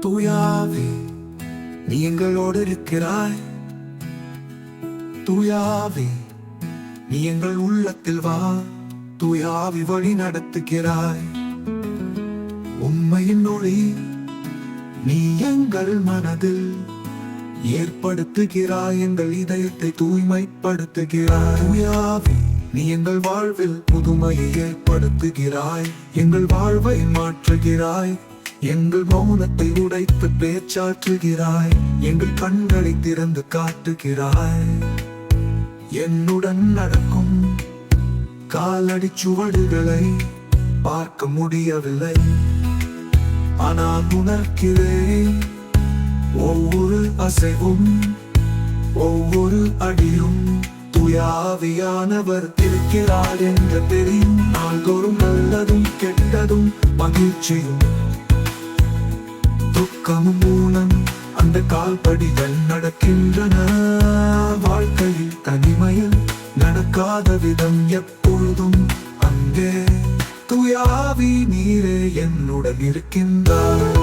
தூயாவி நீ எங்களோடு இருக்கிறாய். தூயாவி நீ எங்கள் உள்ளத்தில் வா. தூயாவி வழி நடத்துகிறாய். உண்மையின் ஒளி நீ எங்கள் மனதில் ஏற்படுத்துகிறாய். எங்கள் இதயத்தை தூய்மைப்படுத்துகிறாய். தூயாவி நீ எங்கள் வாழ்வில் புதுமையை ஏற்படுத்துகிறாய். எங்கள் வாழ்வை மாற்றுகிறாய். எங்கள் மௌனத்தை உடைத்து பேச்சாற்றுகிறாய். எங்கள் கண்களை திறந்து காட்டுகிறாய். என்னுடன் நடக்கும் காலடி சுவடுகளை பார்க்க முடியவில்லை. ஆனால் உணர்கிறேன் ஒவ்வொரு அசைவும் ஒவ்வொரு அடியும் துயாவியானவர் இருக்கிறார் என்று தெரியும். நாள்தோறும் நல்லதும் கெட்டதும் மகிழ்ச்சியும் துக்கமும் ஊனம் அந்த கால்படிகள் நடக்கின்றன. வாழ்க்கையில் தனிமையில் நடக்காத விதம் எப்பொழுதும் அங்கே. துயாவி நீரே என்னுடன் இருக்கின்றார்.